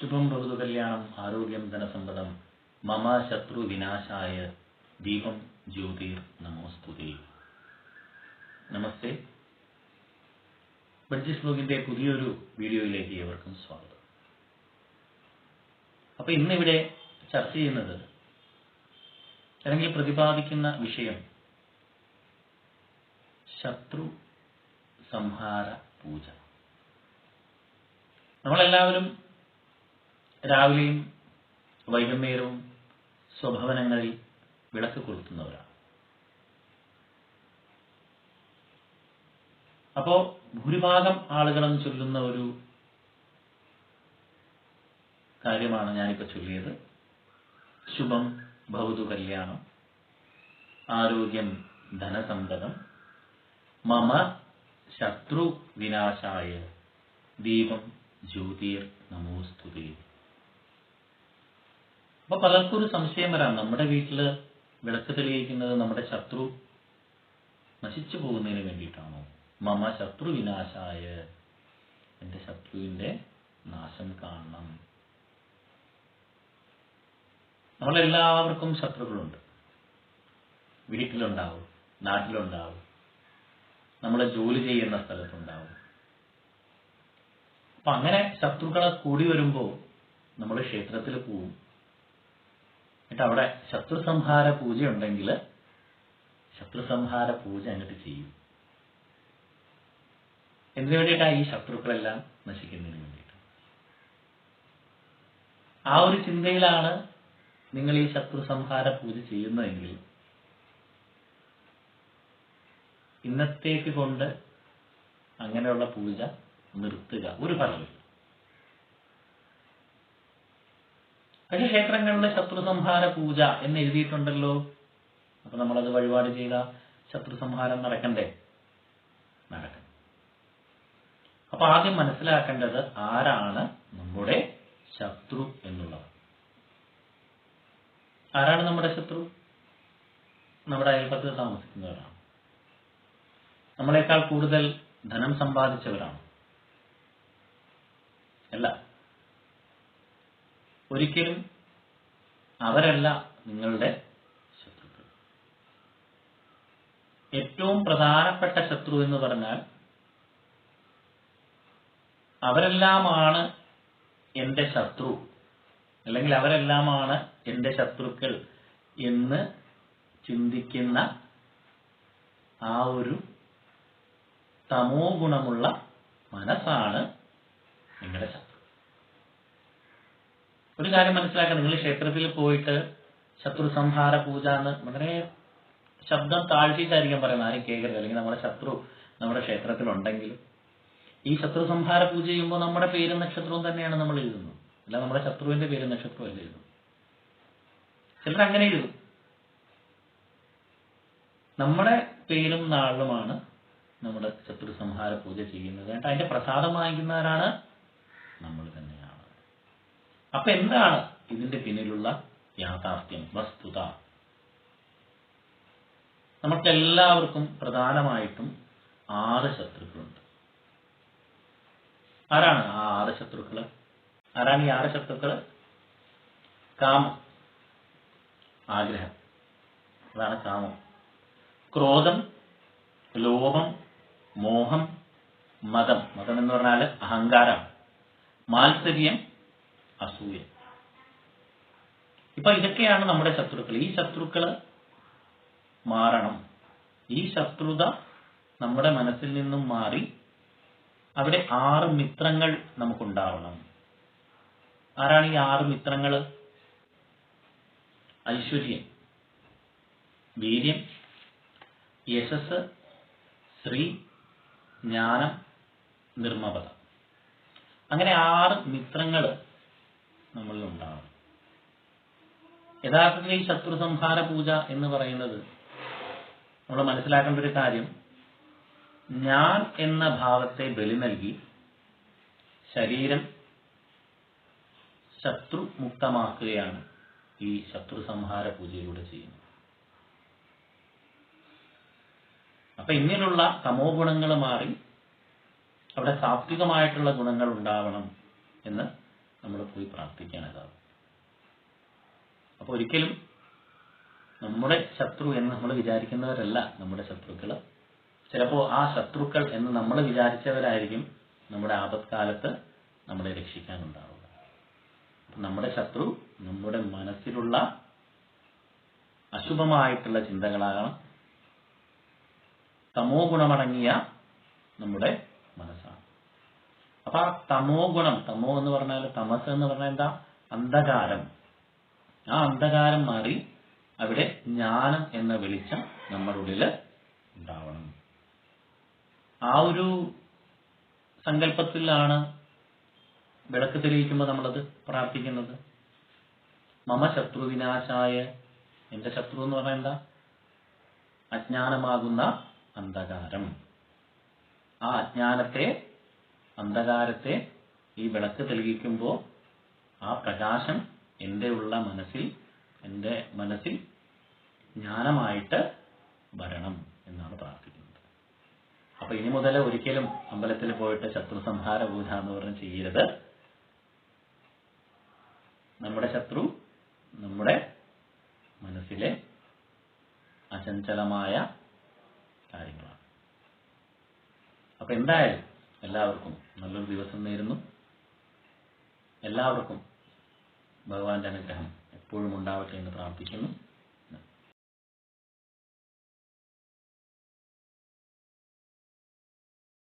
ശുഭം ഭവതു കല്യാണം ആരോഗ്യം ധനസമ്പദം മമ ശത്രു വിനാശായ ദീപം ജ്യോതിർ നമോസ്തുതി. നമസ്തേ. ബഡ്ജിസ് ബ്ലോഗിന്റെ പുതിയൊരു വീഡിയോയിലേക്ക് ഏവർക്കും സ്വാഗതം. അപ്പൊ ഇന്നിവിടെ ചർച്ച ചെയ്യുന്നത് അല്ലെങ്കിൽ പ്രതിപാദിക്കുന്ന വിഷയം ശത്രു സംഹാര പൂജ. നമ്മളെല്ലാവരും രാവിലെയും വൈകുന്നേരവും സ്വഭവനങ്ങളിൽ വിളക്ക് കൊളുത്തുന്നവരാണ്. അപ്പോ ഭൂരിഭാഗം ആളുകളും ചൊല്ലുന്ന ഒരു കാര്യമാണ് ഞാനിപ്പോ ചൊല്ലിയത്. ശുഭം ഭൗതു കല്യാണം ആരോഗ്യം ധനസമ്പദം മമ ശത്രു വിനാശായ ദീപം ജ്യോതിർ നമോസ്തുതേ. അപ്പൊ പലർക്കും ഒരു സംശയം വരാം. നമ്മുടെ വീട്ടിൽ വിളക്ക് തെളിയിക്കുന്നത് നമ്മുടെ ശത്രു നശിച്ചു പോകുന്നതിന് വേണ്ടിയിട്ടാണോ? മമ ശത്രു വിനാശായ. എന്റെ ശത്രുവിന്റെ നാശം കാണണം. നമ്മളെല്ലാവർക്കും ശത്രുക്കളുണ്ട്. വീട്ടിലുണ്ടാവും നാട്ടിലുണ്ടാവും. നമ്മളെ ജോലി ചെയ്യുന്ന സ്ഥലത്തുണ്ടാവും. അപ്പൊ അങ്ങനെ ശത്രുക്കളെ കൂടി വരുമ്പോൾ നമ്മൾ ക്ഷേത്രത്തിൽ പോവും. എന്നിട്ട് അവിടെ ശത്രുസംഹാര പൂജ ഉണ്ടെങ്കിൽ ശത്രു സംഹാര പൂജ അങ്ങോട്ട് ചെയ്യും. എന്തിനു വേണ്ടിയിട്ടാണ് ഈ ശത്രുക്കളെല്ലാം നശിക്കുന്നതിന് വേണ്ടിയിട്ട്? ആ ഒരു ചിന്തയിലാണ് നിങ്ങൾ ഈ ശത്രു സംഹാര പൂജ ചെയ്യുന്നതെങ്കിൽ ഇന്നത്തേക്ക് കൊണ്ട് അങ്ങനെയുള്ള പൂജ നിർത്തുക. ഒരു ഫലമില്ല. പക്ഷെ ക്ഷേത്രങ്ങളിലെ ശത്രു സംഹാര പൂജ എന്ന് എഴുതിയിട്ടുണ്ടല്ലോ. അപ്പൊ നമ്മളത് വഴിപാട് ചെയ്ത ശത്രു സംഹാരം നടക്കണ്ടേ? നടക്കണം അപ്പൊ ആദ്യം മനസ്സിലാക്കേണ്ടത് ആരാണ് നമ്മുടെ ശത്രു എന്നുള്ളത്? ആരാണ് നമ്മുടെ ശത്രു? നമ്മുടെ അയൽപ്പത്തിൽ താമസിക്കുന്നവരാണ്. നമ്മളെക്കാൾ കൂടുതൽ ധനം സമ്പാദിച്ചവരാണ്. അല്ല ഒരിക്കലും അവരല്ല നിങ്ങളുടെ ശത്രുക്കൾ. ഏറ്റവും പ്രധാനപ്പെട്ട ശത്രു എന്ന് പറഞ്ഞാൽ അവരെല്ലാമാണ് എന്റെ ശത്രു അല്ലെങ്കിൽ അവരെല്ലാമാണ് എന്റെ ശത്രുക്കൾ എന്ന് ചിന്തിക്കുന്ന ആ ഒരു തമോ ഗുണമുള്ള മനസ്സാണ് നിങ്ങളുടെ ശത്രു ഒരു കാര്യം മനസ്സിലാക്കുക നിങ്ങൾ ക്ഷേത്രത്തിൽ പോയിട്ട് ശത്രു സംഹാര പൂജ എന്ന് വളരെ ശബ്ദം താഴ്ചയിട്ടായിരിക്കും പറയുന്നത്. ആരും കേൾക്കരുത്. അല്ലെങ്കിൽ നമ്മുടെ ശത്രു നമ്മുടെ ക്ഷേത്രത്തിൽ ക്ഷേത്രത്തിലുണ്ടെങ്കിൽ ഈ ശത്രു സംഹാര പൂജ ചെയ്യുമ്പോൾ നമ്മുടെ പേരും നക്ഷത്രവും തന്നെയാണ് നമ്മൾ എഴുതുന്നത്. അല്ല നമ്മുടെ ശത്രുവിന്റെ പേരും നക്ഷത്രവും അല്ല എഴുതുന്നത്? ചിലർ അങ്ങനെ എഴുതും. നമ്മുടെ പേരും നാളുമാണ് നമ്മുടെ ശത്രു സംഹാര പൂജ ചെയ്യുന്നത്. അതിന്റെ പ്രസാദം വാങ്ങിക്കുന്നവരാണ് നമ്മൾ തന്നെയാണ് അപ്പൊ എന്താണ് ഇതിന്റെ പിന്നിലുള്ള യാഥാർത്ഥ്യം? വസ്തുത. നമുക്ക് എല്ലാവർക്കും പ്രധാനമായിട്ടും ആറ് ശത്രുക്കളുണ്ട്. ആരാണ് ആ ആറ് ശത്രുക്കൾ? ആരാണ് ഈ ആറ് ശത്രുക്കൾ? കാമം. ആഗ്രഹം. അതാണ് കാമം. ക്രോധം ലോഭം മോഹം മതം. മതം എന്ന് പറഞ്ഞാൽ അഹങ്കാരം മാത്സര്യം അസൂയ. ഇപ്പൊ ഇതൊക്കെയാണ് നമ്മുടെ ശത്രുക്കൾ. ഈ ശത്രുക്കൾ മാറണം. ഈ ശത്രുത നമ്മുടെ മനസ്സിൽ നിന്നും മാറി അവിടെ ആറ് മിത്രങ്ങൾ നമുക്കുണ്ടാവണം. ആരാണ് ഈ ആറ് മിത്രങ്ങൾ ഐശ്വര്യം വീര്യം യശസ് ശ്രീ ജ്ഞാനം നിർമ്മപത. അങ്ങനെ ആറ് മിത്രങ്ങൾ നമ്മളിൽ ഉണ്ടാവണം യഥാർത്ഥത്തിൽ ഈ ശത്രു സംഹാര പൂജ എന്ന് പറയുന്നത് നമ്മൾ മനസ്സിലാക്കേണ്ട ഒരു കാര്യം ഞാൻ എന്ന ഭാവത്തെ ബലി നൽകി ശരീരം ശത്രു മുക്തമാക്കുകയാണ് ഈ ശത്രു സംഹാര പൂജയിലൂടെ ചെയ്യുന്നത്. അപ്പൊ ഇങ്ങനെയുള്ള തമോ ഗുണങ്ങൾ മാറി അവിടെ സാത്വികമായിട്ടുള്ള ഗുണങ്ങൾ ഉണ്ടാവണം എന്ന് നമ്മൾ പോയി പ്രാർത്ഥിക്കാൻ ഇതാവും അപ്പോൾ ഒരിക്കലും നമ്മുടെ ശത്രു എന്ന് നമ്മൾ വിചാരിക്കുന്നവരല്ല നമ്മുടെ ശത്രുക്കൾ ചിലപ്പോൾ ആ ശത്രുക്കൾ എന്ന് നമ്മൾ വിചാരിച്ചവരായിരിക്കും നമ്മുടെ ആപത്കാലത്ത് നമ്മളെ രക്ഷിക്കാൻ ഉണ്ടാവുക നമ്മുടെ ശത്രു നമ്മുടെ മനസ്സിലുള്ള അശുഭമായിട്ടുള്ള ചിന്തകളാകണം തമോ ഗുണമടങ്ങിയ നമ്മുടെ അപ്പൊ ആ തമോ ഗുണം തമോ എന്ന് പറഞ്ഞാൽ തമസ് എന്ന് പറഞ്ഞാൽ എന്താ? അന്ധകാരം. ആ അന്ധകാരം മാറി അവിടെ ജ്ഞാനം എന്ന വെളിച്ചം നമ്മുടെ ഉള്ളിൽ ഉണ്ടാവണം. ആ ഒരു സങ്കല്പത്തിലാണ് വിളക്ക് തെളിയിക്കുമ്പോൾ നമ്മളത് പ്രാർത്ഥിക്കുന്നത്. മമ ശത്രുവിനാശായ എന്റെ ശത്രു എന്ന് പറഞ്ഞാൽ എന്താ? അജ്ഞാനമാകുന്ന അന്ധകാരം. ആ അജ്ഞാനത്തെ അന്ധകാരത്തെ ഈ വിളക്ക് തെളിയിക്കുമ്പോൾ ആ പ്രകാശം എന്റെ ഉള്ള മനസ്സിൽ എന്റെ മനസ്സിൽ ജ്ഞാനമായിട്ട് വരണം എന്നാണ് പ്രാർത്ഥിക്കുന്നത്. അപ്പൊ ഇനി മുതൽ ഒരിക്കലും അമ്പലത്തിൽ പോയിട്ട് ശത്രു സംഹാര പൂജ എന്ന് പറഞ്ഞ് ചെയ്യരുത്. നമ്മുടെ ശത്രു നമ്മുടെ മനസ്സിലെ അചഞ്ചലമായ കാര്യങ്ങളാണ്. അപ്പൊ എന്തായാലും എല്ലാവർക്കും നല്ലൊരു ദിവസം നേരുന്നു. എല്ലാവർക്കും ഭഗവാന്റെ അനുഗ്രഹം എപ്പോഴും ഉണ്ടാവട്ടെ എന്ന് പ്രാർത്ഥിക്കുന്നു.